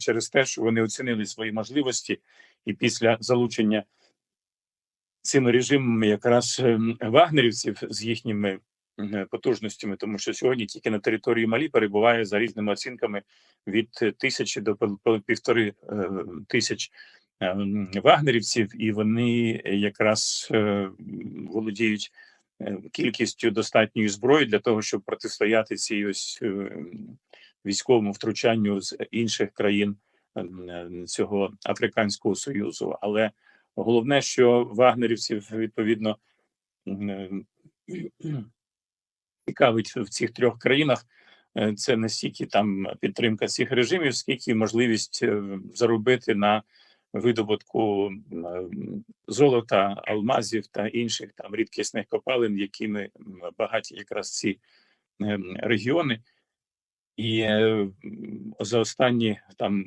через те, що вони оцінили свої можливості, і після залучення цими режимами якраз ем, вагнерівців з їхніми потужностями, тому що сьогодні тільки на території Малі перебуває за різними оцінками від тисячі до півтори е, тисяч ем, вагнерівців, і вони якраз е, володіють е, кількістю достатньої зброї для того, щоб протистояти цій ось військовому втручанню з інших країн е, цього Африканського союзу. Але головне, що вагнерівців відповідно цікавить в цих трьох країнах. е, Це не стільки там підтримка цих режимів, скільки можливість е, заробити на видобутку золота, алмазів та інших там рідкісних копалин, якими багаті якраз ці ем, регіони. І е, м, за останні там